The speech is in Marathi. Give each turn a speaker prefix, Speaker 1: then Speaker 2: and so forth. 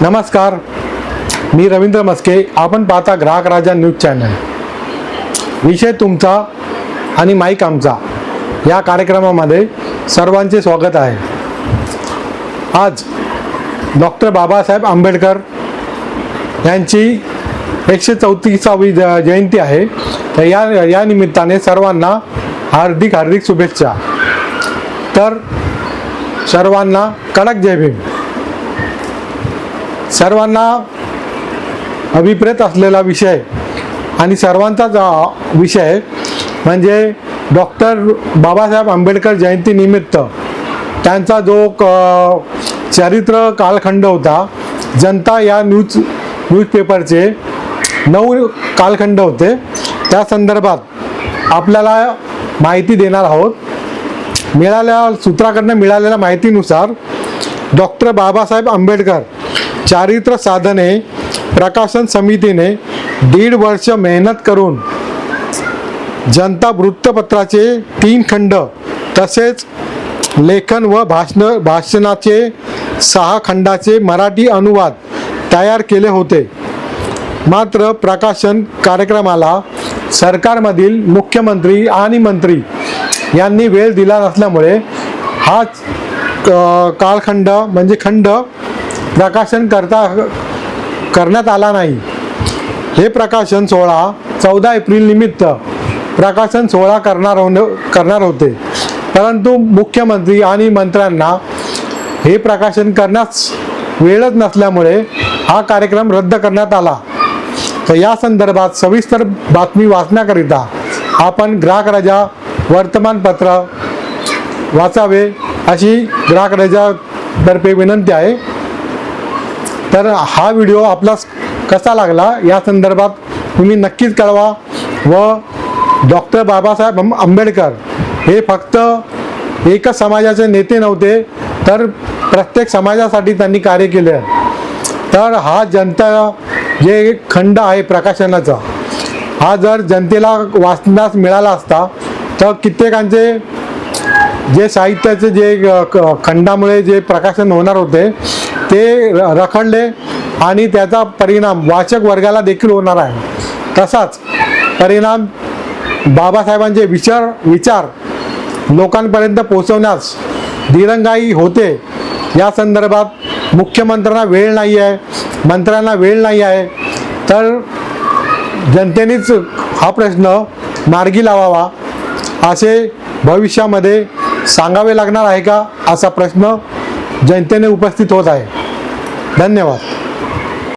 Speaker 1: नमस्कार मी रवींद्र मस्के. आपण पाहता ग्राहक राजा न्यूज चॅनल. विषय तुमचा आणि माईक आमचा. या कार्यक्रमामध्ये सर्वांचे स्वागत आहे. आज डॉक्टर बाबासाहेब आंबेडकर यांची एकशे चौतीसावी ज- जयंती आहे. तर या या निमित्ताने सर्वांना हार्दिक हार्दिक शुभेच्छा. तर सर्वांना कडक जय भीम. सर्वांना अभिप्रेत असलेला विषय आणि सर्वांचाच विषय म्हणजे डॉक्टर बाबासाहेब आंबेडकर जयंतीनिमित्त त्यांचा जो क चरित्र कालखंड होता जनता या न्यूज न्यूजपेपरचे नऊ कालखंड होते. त्या संदर्भात आपल्याला माहिती देणार आहोत. मिळाल्या सूत्राकडनं मिळालेल्या माहितीनुसार डॉक्टर बाबासाहेब आंबेडकर चारित्र साधने प्रकाशन समितीने दीड वर्ष मेहनत करून जनता वृत्तपत्राचे तीन खंड तसेच लेखन व भाषण भाषणाचे सहा खंडाचे मराठी अनुवाद तयार केले होते. मात्र प्रकाशन कार्यक्रमाला सरकारमधील मुख्यमंत्री आणि मंत्री यांनी वेळ दिला नसल्यामुळे हाच क- कालखंड म्हणजे खंड प्रकाशन करता करण्यात आला नाही. हे प्रकाशन सोहळा चौदा एप्रिल निमित्त प्रकाशन सोहळा करणार होणे करणार होते. परंतु मुख्यमंत्री आणि मंत्र्यांना हे प्रकाशन करण्यास वेळच नसल्यामुळे हा कार्यक्रम रद्द करण्यात आला. तर या संदर्भात सविस्तर बातमी वाचण्याकरिता आपण ग्राहक राजा वर्तमानपत्र वाचावे अशी ग्राहक राजातर्फे विनंती आहे. तर हा व्हिडिओ आपला कसा लागला? या संदर्भात तुम्ही नक्कीच कळवा. व डॉक्टर बाबासाहेब आंब- आंबेडकर हे फक्त एकच समाजाचे नेते नव्हते तर प्रत्येक समाजासाठी त्यांनी कार्य केले. तर हा जनता जे खंड आहे प्रकाशनाचा हा जर जनतेला वाचण्यास मिळाला असता तर कित्येकांचे जे साहित्याचे जे क- खंडामुळे जे प्रकाशन होणार होते ते र- रखडले आणि त्याचा परिणाम वाचक वर्गाला देखील होणार आहे. तसाच परिणाम बाबासाहेबांचे विचार विचार लोकांपर्यंत पोहोचवण्यास दिरंगाई होते. या संदर्भात मुख्यमंत्र्यांना वेळ नाही आहे मंत्र्यांना वेळ नाही आहे तर जनतेनेच हा प्रश्न मार्गी लावावा असे भविष्यामध्ये सांगावे लागणार आहे का असा प्रश्न जनतेने उपस्थित होत आहे. धन्यवाद.